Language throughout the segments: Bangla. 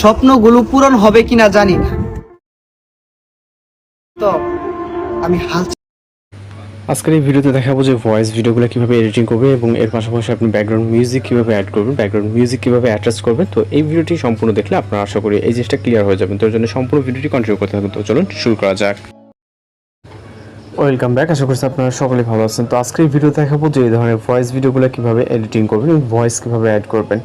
স্বপ্নগুলো পূরণ হবে কিনা জানি না। তো আমি হাল আজকের এই ভিডিওতে দেখাবো যে ভয়েস ভিডিওগুলো কীভাবে এডিটিং করবে এবং এর পাশাপাশি আপনি ব্যাকগ্রাউন্ড মিউজিক কীভাবে অ্যাড করবেন ব্যাকগ্রাউন্ড মিউজিক কীভাবে অ্যাটাচ করবেন। তো এই ভিডিওটি সম্পূর্ণ দেখলে আপনারা আশা করি এই জিনিসটা ক্লিয়ার হয়ে যাবেন তো জন্য সম্পূর্ণ ভিডিওটি কন্টিনিউ করতে থাকুন। তো চলুন শুরু করা যাক। ওয়েলকাম ব্যাক আশা করছি আপনারা সকলে ভালো আছেন। তো আজকের ভিডিও দেখাবো যে এই ধরনের ভয়েস ভিডিওগুলো কীভাবে এডিটিং করবেন এবং ভয়েস কীভাবে অ্যাড করবেন।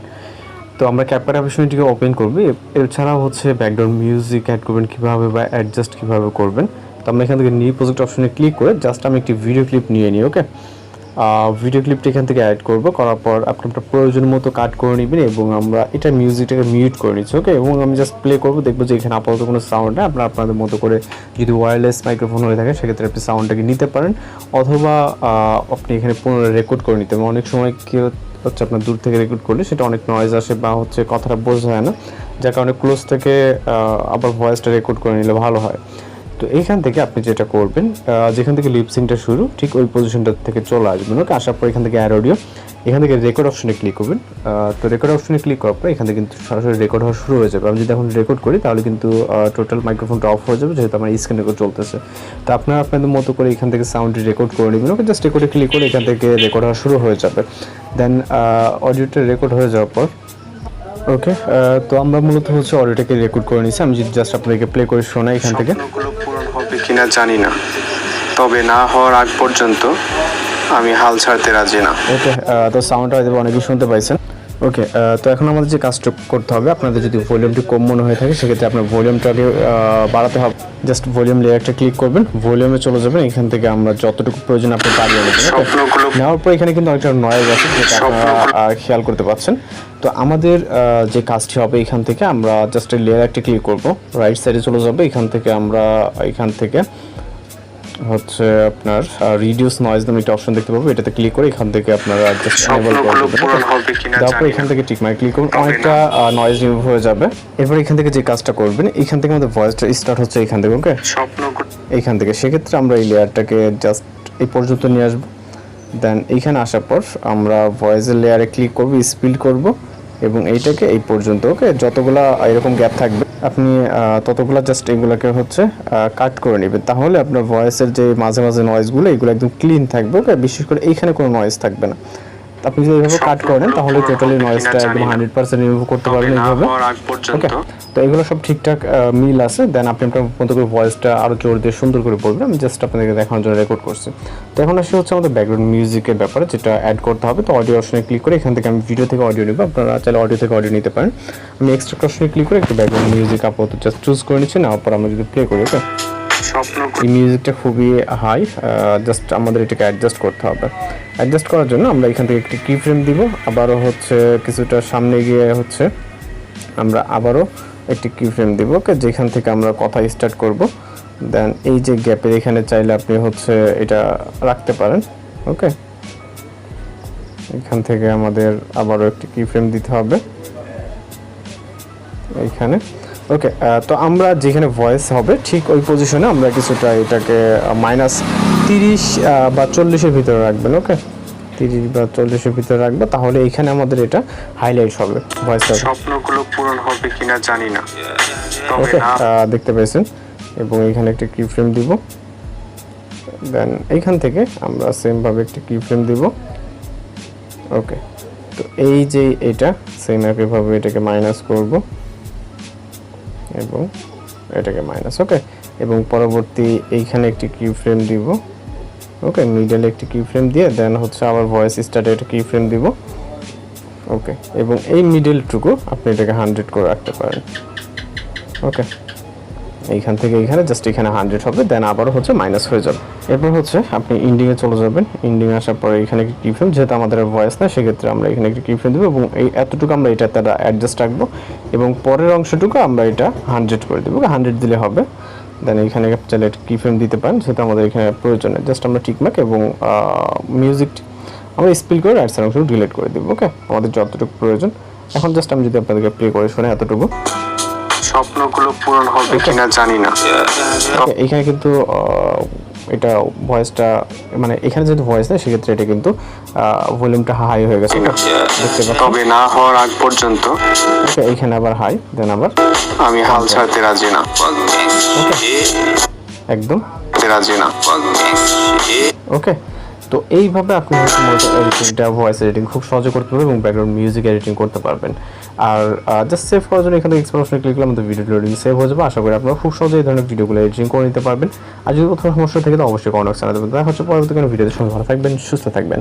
তো আমরা ক্যাপকাট অপশনটিকে ওপেন করব। এছাড়াও হচ্ছে ব্যাকগ্রাউন্ড মিউজিক অ্যাড করবেন কীভাবে বা অ্যাডজাস্ট কীভাবে করবেন। তো আমরা এখান থেকে নিউ প্রজেক্ট অপশনে ক্লিক করে জাস্ট আমি একটি ভিডিও ক্লিপ নিয়ে নিই ওকে ভিডিও ক্লিপটা এখান থেকে অ্যাড করব। করার পর আপনি আপনার প্রয়োজন মতো কাট করে নেবেন এবং আমরা এটা মিউজিকটাকে মিউট করে নিচ্ছি ওকে এবং আমি জাস্ট প্লে করব, দেখব যে এখানে আপাতত কোনো সাউন্ড নেই। আপনার আপনাদের মতো করে যদি ওয়্যারলেস মাইক্রোফোন হয়ে থাকে, সেক্ষেত্রে আপনি সাউন্ডটাকে নিতে পারেন। অথবা আপনি এখানে পুনরায় রেকর্ড করে নিতে পারেন। অনেক সময় কি হচ্ছে আপনার দূর থেকে রেকর্ড করলে সেটা অনেক নয়েজ আসে বা হচ্ছে কথাটা বোঝা যায় না। যার কারণে ক্লোজ থেকে আবার ভয়েসটা রেকর্ড করে নিলে ভালো হয়। তো এইখান থেকে আপনি যেটা করবেন যেখান থেকে লিপসিংটা শুরু, ঠিক ওই পজিশনটা থেকে চলে আসবেন। ওকে আসার পর এখান থেকে অ্যাড অডিও এখান থেকে রেকর্ড অপশনে ক্লিক করবেন। তো রেকর্ড অপশনে ক্লিক করার পর এখান থেকে কিন্তু সরাসরি রেকর্ড হওয়া শুরু হয়ে যাবে। আমি যদি এখন রেকর্ড করি, তাহলে কিন্তু টোটাল মাইক্রোফোনটা অফ হয়ে যাবে, যেহেতু আমার স্ক্রিন রেকর্ড চলতেছে। তো আপনারা আপনাদের মতো করে এখান থেকে সাউন্ডটি রেকর্ড করে নেবেন। ওকে জাস্ট রেকর্ডে ক্লিক করে এখান থেকে রেকর্ড হওয়া শুরু হয়ে যাবে। দেন অডিওটা রেকর্ড হয়ে যাওয়ার পর ওকে তো আমরা মূলত হচ্ছে অডিওটাকে রেকর্ড করে নিয়েছি আমি যদি জাস্ট আপনাদেরকে প্লে করে শোনাই এখান থেকে। পূরণ হবে কিনা জানি না। তবে না হওয়ার আগ পর্যন্ত আমি হাল ছাড়তে রাজি না। ওকে তো সাউন্ডটা হয়তো অনেকেই শুনতে পাইছেন। ওকে তো এখন আমাদের যে কাজটা করতে হবে আপনাদের যদি ভলিউমটি কম মনে হয়ে থাকে সেক্ষেত্রে আপনার ভলিউমটাকে বাড়াতে হবে। জাস্ট ভলিউম লেয়ারটা ক্লিক করবেন ভলিউমে চলে যাবেন এখান থেকে আমরা যতটুকু প্রয়োজন আপনি বাড়িয়ে নেবেন নেওয়ার পর এখানে কিন্তু অনেকটা নয়েজ আছে যেটা আপনারা খেয়াল করতে পাচ্ছেন তো আমাদের যে কাজটি হবে এখান থেকে আমরা জাস্ট লেয়ার একটা ক্লিক করব। রাইট সাইডে চলে যাবে এখান থেকে আমরা এখান থেকে হচ্ছে আপনার রিডিউস নয়েজ নামে একটা অপশন দেখতে পাবো। এটাতে ক্লিক করে এখান থেকে আপনারা জাস্ট এনেবল করে দেবেন পূরণ okay? হবে কিনা দেওয়ার পর জানি এখান থেকে টিক মার্ক ক্লিক করুন। অনেকটা নয়েজ রিমুভ হয়ে যাবে। এরপর এখান থেকে যে কাজটা করবেন এখান থেকে আমাদের ভয়েসটা স্টার্ট হচ্ছে এখান থেকে ওকে এইখান থেকে। সেক্ষেত্রে আমরা এই লেয়ারটাকে জাস্ট এই পর্যন্ত নিয়ে আসব। দেন এইখানে আসার পর আমরা ভয়েসের লেয়ারে ক্লিক করব স্পিড করব এবং এইটাকে এই পর্যন্ত ওকে যতগুলা এরকম গ্যাপ থাকবে আপনি ততগুলো জাস্ট এগুলোকে হচ্ছে কাট করে নেবেন। তাহলে আপনার ভয়েসের যে মাঝে মাঝে নয়েজগুলো এগুলো একদম ক্লিন থাকবে বিশেষ করে এইখানে কোনো নয়েজ থাকবে না। আপনি যদি এইভাবে কাট করেন তাহলে টোটালি নয়েজটা একদম হান্ড্রেড পার্সেন্ট রিমুভ করতে পারবেন না এইভাবে। ওকে তো এগুলো সব ঠিকঠাক মিল আছে। দেন আপনি আপনার মতো করে ভয়েসটা আরও জোর দিয়ে সুন্দর করে বলবেন। আমি জাস্ট আপনাদেরকে দেখানোর জন্য রেকর্ড করছি। তো এখন আসে হচ্ছে আমাদের ব্যাকগ্রাউন্ড মিউজিকের ব্যাপারে যেটা অ্যাড করতে হবে। তো অডিও অপশনে ক্লিক করে এখান থেকে আমি ভিডিও থেকে অডিও নেব। আপনারা চাইলে অডিও থেকে অডিও নিতে পারেন। আমি এক্সট্রা অপশনে ক্লিক করে একটু ব্যাকগ্রাউন্ড মিউজিক আপাতত জাস্ট চুজ করে নিচ্ছি। নেওয়ার পর আমরা যদি প্লে করি ওকে এই মিউজিকটা খুবই হাই জাস্ট আমাদের এটাকে অ্যাডজাস্ট করতে হবে। অ্যাডজাস্ট করার জন্য আমরা এখান থেকে একটি কি ফ্রেম দিব। আবারও হচ্ছে কিছুটা সামনে গিয়ে হচ্ছে আমরা আবারও একটি কি ফ্রেম দিব। ওকে, যেখান থেকে আমরা কথা স্টার্ট করব। দেন এই যে গ্যাপের এখানে চাইলে আপনি হচ্ছে এটা রাখতে পারেন। ওকে? এখান থেকে আমাদের আবারও একটি কি ফ্রেম দিতে হবে। এইখানে। ওকে তো আমরা যেখানে ভয়েস হবে, ঠিক ওই পজিশনে আমরা কিছুটা এটাকে মাইনাস তিরিশ বা চল্লিশের ভিতরে রাখবেন ওকে তিরিশ বা চল্লিশের ভিতরে রাখব তাহলে এখানে আমাদের এটা হাইলাইট হবে ভয়েসটা স্বপ্নগুলো পূরণ হবে কিনা জানি না। ওকে দেখতে পেয়েছেন এবং এখানে একটা কি ফ্রেম দিব। দেন এইখান থেকে আমরা সেমভাবে একটা কি ফ্রেম দিব। ওকে তো এই যে এটা সেম একইভাবে এটাকে মাইনাস করব এবং এটাকে মাইনাস ওকে এবং পরবর্তী এইখানে একটি কি ফ্রেম দিব। ওকে মিডলে একটি কি ফ্রেম দিয়ে দেন হচ্ছে আবার ভয়েস স্টার্টে একটা কি ফ্রেম দিব। ওকে এবং এই মিডলটুকু আপনি এটাকে হান্ড্রেড করে রাখতে পারেন। ওকে এইখান থেকে এইখানে জাস্ট এখানে হান্ড্রেড হবে দেন আবারও হচ্ছে মাইনাস হয়ে যাবে। এরপর হচ্ছে আপনি ইন্ডিংয়ে চলে যাবেন। ইন্ডিং আসার পরে এখানে একটি কি ফ্রেম যেহেতু আমাদের ভয়েস না সেক্ষেত্রে আমরা এখানে একটি কি ফ্রেম দেবো, এবং এই এতটুকু আমরা এটা, তারা অ্যাডজাস্ট রাখব। এবং পরের অংশটুকু আমরা এটা হান্ড্রেড করে দেবো। হান্ড্রেড দিলে হবে দেন এখানে চাইলে কি ফ্রেম দিতে পারেন সেটা আমাদের এখানে প্রয়োজন নেই। জাস্ট আমরা টিকমার্ক এবং মিউজিক আমরা স্পিল করে রাইট সাউন্ড ডিলিট করে দেবো ওকে আমাদের যতটুকু প্রয়োজন। এখন জাস্ট আমি যদি আপনাদেরকে প্লে করে শোনে এতটুকু। স্বপ্নগুলো পূরণ হবে কিনা জানি না। এখানে কিন্তু এটা ভয়েসটা মানে এখানে যেহেতু ভয়েস নেই সেক্ষেত্রে এটা কিন্তু ভলিউমটা হাই হয়ে গেছে। দেখতে পাচ্ছি তবে না হওয়ার আগ পর্যন্ত। ওকে এইখানে আবার হাই দেন আবার আমি হাল ছাড়তে রাজি না। একদম। রাজি না। ওকে তো এইভাবে আপনি হচ্ছে মূলত এডিটিংটা ভয়েস এডিটিং খুব সহজে করতে পারবেন এবং ব্যাকগ্রাউন্ড মিউজিক এডিটিং করতে পারবেন। আর জাস্ট সেভ করার জন্য এখানে এক্সপ্রেশনে ক্লিক করলে আমাদের ভিডিও লোডিং সেভ হয়ে যাবে। আশা করি আপনারা খুব সহজে এই ধরনের ভিডিওগুলো এডিটিং করে নিতে পারবেন। আর যদি কোথাও সমস্যা থাকে, তো অবশ্যই কমেন্ট জানাতে পারবেন দেখা হচ্ছে পরবর্তী কোনো ভিডিওতে সঙ্গে ভালো থাকবেন, সুস্থ থাকবেন।